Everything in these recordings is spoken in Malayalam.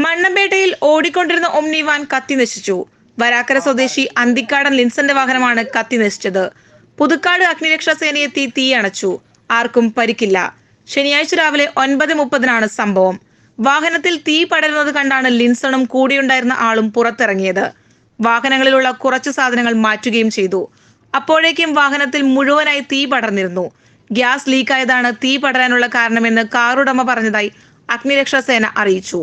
മണ്ണമ്പേട്ടയിൽ ഓടിക്കൊണ്ടിരുന്ന ഒമ്നി വാൻ കത്തി നശിച്ചു. വരാക്കര സ്വദേശി അന്തിക്കാടൻ ലിൻസന്റെ വാഹനമാണ് കത്തി നശിച്ചത്. പുതുക്കാട് അഗ്നിരക്ഷാ സേനയെത്തി തീ അണച്ചു. ആർക്കും പരിക്കില്ല. ശനിയാഴ്ച രാവിലെ ഒൻപത് മുപ്പതിനാണ് സംഭവം. വാഹനത്തിൽ തീ പടരുന്നത് കണ്ടാണ് ലിൻസണും കൂടിയുണ്ടായിരുന്ന ആളും പുറത്തിറങ്ങിയത്. വാഹനങ്ങളിലുള്ള കുറച്ച് സാധനങ്ങൾ മാറ്റുകയും ചെയ്തു. അപ്പോഴേക്കും വാഹനത്തിൽ മുഴുവനായി തീ പടർന്നിരുന്നു. ഗ്യാസ് ലീക്കായതാണ് തീ പടരാനുള്ള കാരണമെന്ന് കാറുടമ പറഞ്ഞതായി അഗ്നിരക്ഷാ സേന അറിയിച്ചു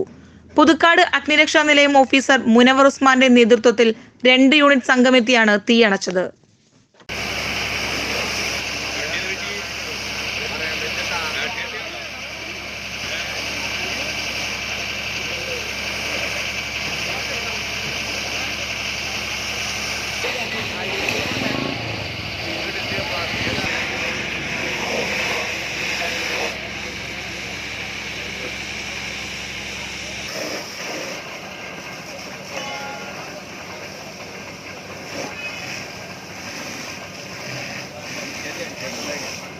പുതുക്കാട് അഗ്നിരക്ഷാ നിലയം ഓഫീസർ മുനവർ ഉസ്മാന്റെ നേതൃത്വത്തിൽ രണ്ട് യൂണിറ്റ് സംഘമെത്തിയാണ് തീയണച്ചത് Thank you. Take a second.